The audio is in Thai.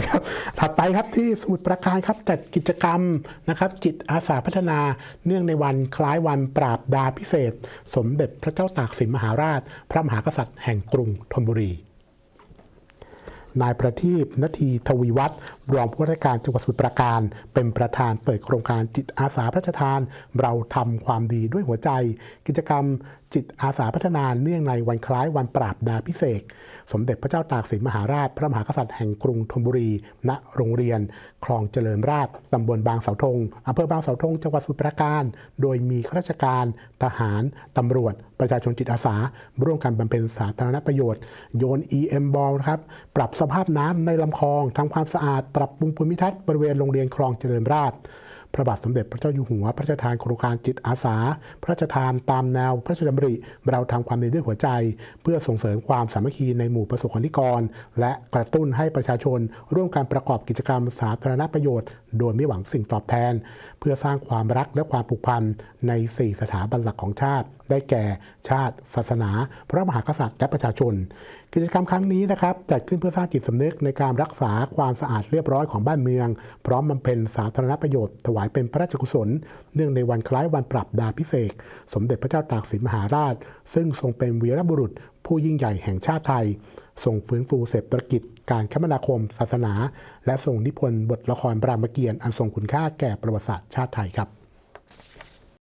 นะครับถัดไปครับที่สมุทรปราการครับจัดกิจกรรมนะครับจิตอาสาพัฒนาเนื่องในวันคล้ายวันปราบดาพิเศษ สมเด็จพระเจ้าตากสินมหาราช พระมหากษัตริย์แห่งกรุงธนบุรีนายประทีปนาทีทวีวัฒน์รองผู้ว่าราชการจังหวัดสมุทรปราการ เป็นประธานเปิดโครงการจิตอาสาพระราชทาน เราทำความดีด้วยหัวใจ กิจกรรม จิตอาสาพัฒนาเนื่องในวันคล้ายวันปราบดาพิเศษ สมเด็จพระเจ้าตากสินมหาราช พระมหากษัตริย์แห่งกรุงธนบุรี ณ โรงเรียน คลองเจริญราษฎร์ตำบลบางเสาธงอำเภอบางเสาธง จังหวัดสมุทรราการโดยมีข้าราชการ ทหาร ตำรวจ ประชาชนจิตอาสา ร่วมกันบำเพ็ญสาธารณประโยชน์ โยน EM บอลครับ ปรับสภาพน้ำในลำคลองทำความสะอาด ปรับปรุงภูมิทัศน์บริเวณโรงเรียนคลองเจริญราษฎร์ พระบาทสมเด็จพระเจ้าอยู่หัว พระราชทานโครงการจิตอาสา พระราชทานตามแนวพระราชดำริเราทำความดีด้วยหัวใจ เพื่อส่งเสริมความสามัคคีในหมู่ประสบกนิกร และกระตุ้นให้ประชาชน ร่วมการประกอบกิจกรรมสาธารณประโยชน์ โดยไม่หวังสิ่งตอบแทน เพื่อสร้างความรักและความผูกพันใน 4 สถาบันหลักของชาติ ได้แก่ชาติ ศาสนา พระมหากษัตริย์และประชาชน กิจกรรมครั้งนี้นะครับจัดขึ้นเพื่อสร้างจิตสำนึกในการรักษาความสะอาดเรียบร้อยของบ้านเมือง พร้อมบำเพ็ญสาธารณประโยชน์ถวายเป็นพระราชกุศล เนื่องในวันคล้ายวันปรับดาพิเศษ สมเด็จพระเจ้าตากสินมหาราช ซึ่งทรงเป็นวีรบุรุษ ผู้ยิ่งใหญ่แห่งชาติไทยส่งฟื้นฟูเศรษฐกิจ การคมนาคม ศาสนา และส่งนิพนธ์บทละครรามเกียรติ์อันทรงคุณค่าแก่ประวัติศาสตร์ชาติไทยครับ